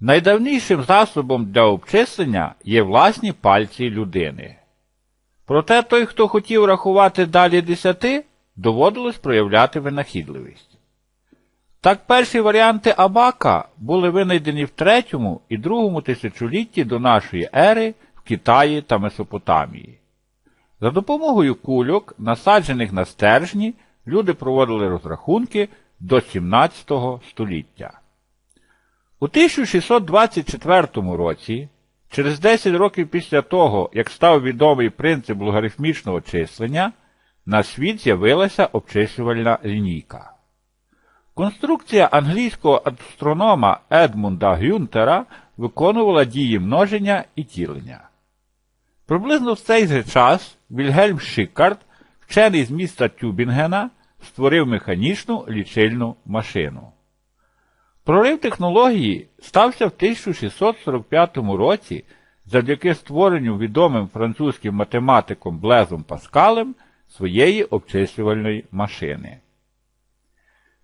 Найдавнішим засобом для обчислення є власні пальці людини. Проте той, хто хотів рахувати далі десяти, доводилось проявляти винахідливість. Так перші варіанти абака були винайдені в третьому і другому тисячолітті до нашої ери в Китаї та Месопотамії. За допомогою кульок, насаджених на стержні, люди проводили розрахунки до 17 століття. У 1624 році, через 10 років після того, як став відомий принцип логарифмічного числення, на світ з'явилася обчислювальна лінійка. Конструкція англійського астронома Едмунда Гюнтера виконувала дії множення і тілення. Приблизно в цей же час Вільгельм Шикард, вчений з міста Тюбінгена, створив механічну лічильну машину. Прорив технології стався в 1645 році завдяки створенню відомим французьким математиком Блезом Паскалем своєї обчислювальної машини.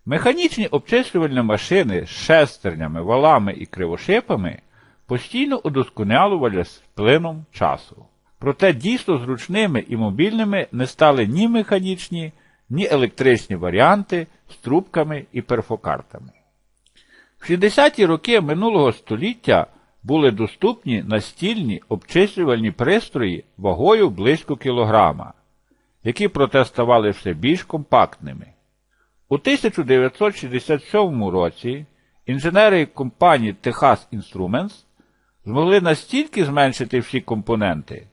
Механічні обчислювальні машини з шестернями, валами і кривошипами постійно удосконалювали з плином часу. Проте дійсно зручними і мобільними не стали ні механічні, ні електричні варіанти з трубками і перфокартами. В 60-ті роки минулого століття були доступні настільні обчислювальні пристрої вагою близько кілограма, які проте ставали все більш компактними. У 1967 році інженери компанії Texas Instruments змогли настільки зменшити всі компоненти,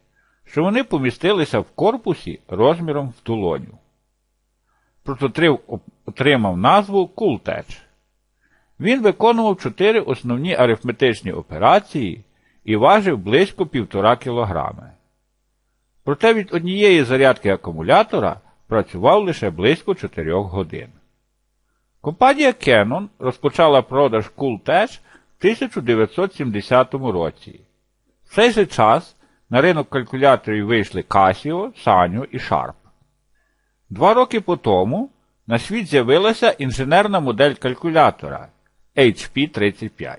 що вони помістилися в корпусі розміром в тулоню. Прототип отримав назву Cooltech. Він виконував чотири основні арифметичні операції і важив близько півтора кілограми. Проте від однієї зарядки акумулятора працював лише близько 4 годин. Компанія Canon розпочала продаж Cooltech в 1970 році. В цей же час на ринок калькуляторів вийшли Casio, Sanyo і Sharp. Два роки по тому на світ з'явилася інженерна модель калькулятора HP35.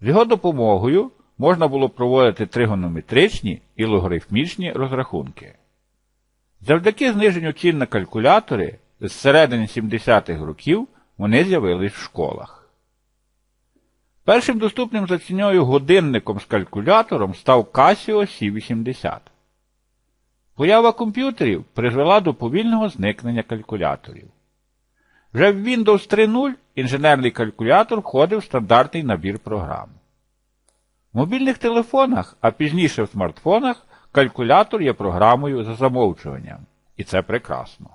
З його допомогою можна було проводити тригонометричні і логарифмічні розрахунки. Завдяки зниженню цін на калькулятори з середини 70-х років вони з'явились в школах. Першим доступним за ціною годинником з калькулятором став Casio C80. Поява комп'ютерів призвела до повільного зникнення калькуляторів. Вже в Windows 3.0 інженерний калькулятор входив в стандартний набір програм. В мобільних телефонах, а пізніше в смартфонах, калькулятор є програмою за замовчуванням. І це прекрасно.